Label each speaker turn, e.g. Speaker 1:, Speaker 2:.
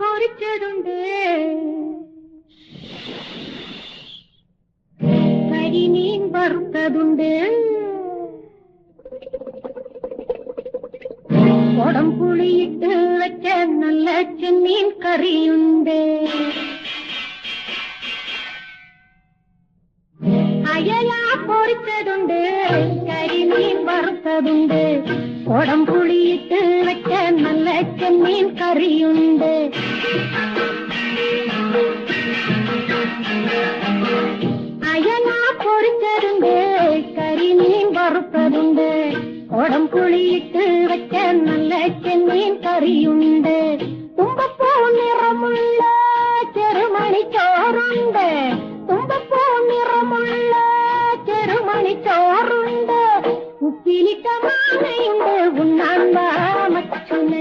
Speaker 1: பொறிச்சதுண்டு. கறி மீன் வறுத்ததுண்டு உடம்புளியிட்டு வச்ச நல்ல செம்மீன் கறியுண்டு. அயலா பொறிச்சதுண்டு கரிமீன் வறுத்ததுண்டு. உடம்புளியிட்டு வச்ச நல்ல செம்மீன் கறியுண்டு. பொறிச்சதுண்டு கறி மீன் வறுப்பதுண்டு. குடம் குழியிட்டு வைக்க நல்ல செம்மீன் கறியுண்டு. தும்பப்பூ நிறமுள்ள செருமணி சோறுண்டு. தும்பப்பூ நிறமுள்ள செருமணி சோறுண்டு. உப்பிலிட்ட மாலையுண்டு